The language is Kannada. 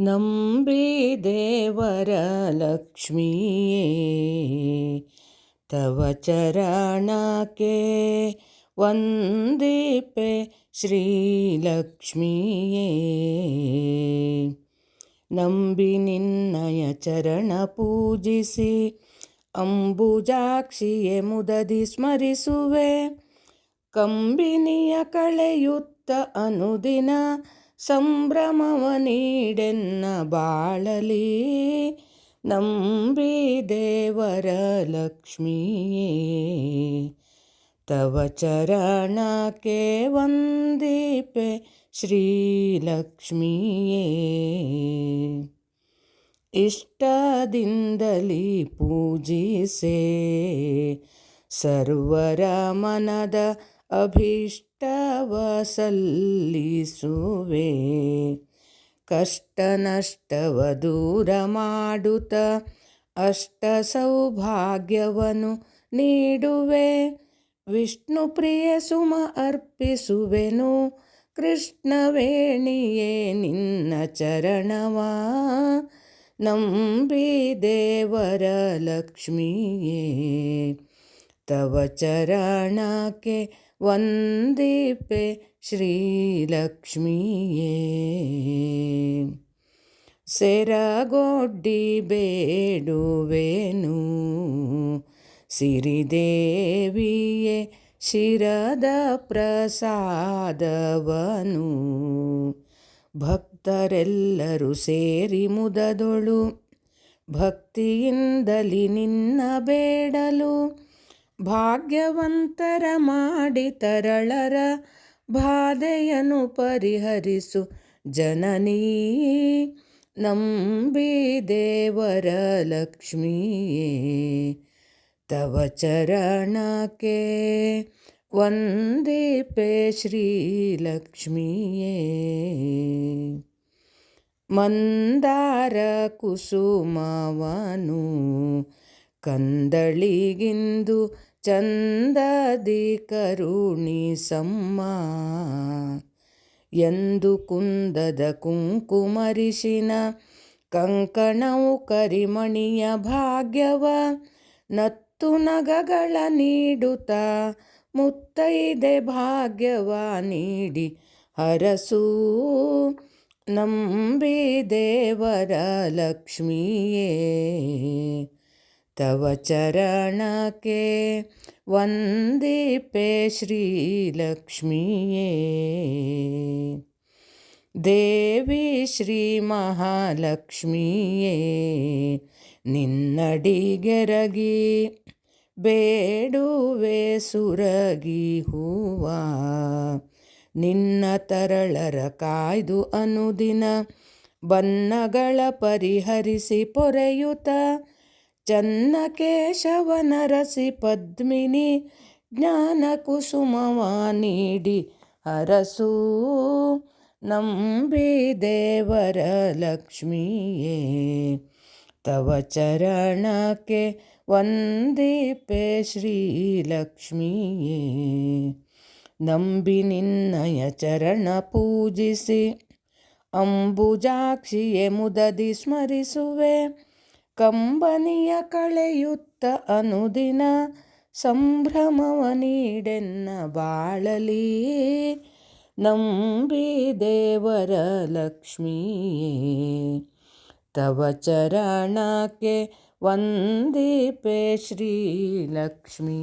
ನಂಬಿ ದೇವರ ಲಕ್ಷ್ಮಿಯೇ, ತವ ಚರಣಕ್ಕೆ ವಂದಿಪೆ ಶ್ರೀಲಕ್ಷ್ಮಿಯೇ ನಂಬಿ ನಿನ್ನಯ ಚರಣ ಪೂಜಿಸಿ, ಅಂಬುಜಾಕ್ಷಿಯೇ ಮುದದಿ ಸ್ಮರಿಸುವೆ. ಕಂಬಿನಿಯ ಕಳೆಯುತ್ತ ಅನುದಿನ ಸಂಭ್ರಮವ ನೀಡೆನ್ನ ಬಾಳಲಿ ನಂಬಿ ದೇವರ ಲಕ್ಷ್ಮಿಯೇ ತವ ಚರಣಕ್ಕೆ ವಂದಿಪೆ ಶ್ರೀಲಕ್ಷ್ಮಿಯೇ ಇಷ್ಟದಿಂದಲಿ ಪೂಜಿಸೆ ಸರ್ವರ ಮನದ ಅಭೀಷ್ಟವ ಸಲ್ಲಿಸುವೆ ಕಷ್ಟ ನಷ್ಟವ ದೂರ ಮಾಡುತ್ತ ಅಷ್ಟ ಸೌಭಾಗ್ಯವನ್ನು ನೀಡುವೆ. ವಿಷ್ಣು ಪ್ರಿಯ ಸುಮ ಅರ್ಪಿಸುವೆನು, ಕೃಷ್ಣವೇಣಿಯೇ ನಿನ್ನ ಚರಣವ. ನಂಬಿ ದೇವರ ಲಕ್ಷ್ಮಿಯೇ, ತವ ಚರಣಕ್ಕೆ ವಂದಿಪೆ ಶ್ರೀಲಕ್ಷ್ಮಿಯೇ. ಸೆರಗೊಡ್ಡಿ ಬೇಡುವೆನು ಸಿರಿದೇವಿಯೇ ಶಿರದ ಪ್ರಸಾದವನು. ಭಕ್ತರೆಲ್ಲರೂ ಸೇರಿ ಮುದದೊಳು ಭಕ್ತಿಯಿಂದಲಿ ನಿನ್ನ ಬೇಡಲು ಭಾಗ್ಯವಂತರ ಮಾಡಿ ತರಳರ ಬಾಧೆಯನ್ನು ಪರಿಹರಿಸು ಜನನೀ. ನಂಬಿ ದೇವರ ಲಕ್ಷ್ಮಿಯೇ. ತವ ಚರಣಕ್ಕೆ ವಂದಿಪೆ ಶ್ರೀಲಕ್ಷ್ಮಿಯೇ ಮಂದಾರ ಕುಸುಮವನು ಕಂದಳಿಗಿಂದು ಚಂದದಿ ಕರುಣಿಸಮ್ಮ ಎಂದು ಕುಂದದ ಕುಂಕುಮರಿಶಿನ ಕಂಕಣವು ಕರಿಮಣಿಯ ಭಾಗ್ಯವ. ನತ್ತು ನಗಗಳ ನೀಡುತ್ತ ಮುತ್ತೈದೆ ಭಾಗ್ಯವ ನೀಡಿ ಹರಸೂ. ನಂಬಿ ದೇವರ ಲಕ್ಷ್ಮಿಯೇ. ತವ ಚರಣಕ್ಕೆ ವಂದಿಪೆ ಶ್ರೀಲಕ್ಷ್ಮಿಯೇ. ದೇವಿ ಶ್ರೀ ಮಹಾಲಕ್ಷ್ಮಿಯೇ ನಿನ್ನಡಿಗೆರಗಿ ಬೇಡುವೆ ಸುರಗಿ ಹೂವ. ನಿನ್ನ ತರಳರ ಕಾಯ್ದು ಅನುದಿನ ಬನ್ನಗಳ ಪರಿಹರಿಸಿ ಪೊರೆಯುತ ಚನ್ನ ಕೇಶವನರಸಿ ಪದ್ಮಿನಿ ಜ್ಞಾನ ಕುಸುಮವ ನೀಡಿ ಹರಸು. ನಂಬಿ ದೇವರ ಲಕ್ಷ್ಮಿಯೇ, ತವ ಚರಣಕ್ಕೆ ವಂದಿಪೆ ಶ್ರೀಲಕ್ಷ್ಮಿಯೇ ನಂಬಿ ನಿನ್ನಯ ಚರಣ ಪೂಜಿಸಿ, ಅಂಬುಜಾಕ್ಷಿಯೇ ಮುದದಿ ಸ್ಮರಿಸುವೆ. ಕಂಬನಿಯ ಕಳೆಯುತ್ತ ಅನುದಿನ ಸಂಭ್ರಮವ ನೀಡೆನ್ನ ಬಾಳಲಿ. ನಂಬಿ ದೇವರ ಲಕ್ಷ್ಮೀಯೇ ತವ ಚರಣಕ್ಕೆ ಶ್ರೀ ಶ್ರೀಲಕ್ಷ್ಮಿಯೇ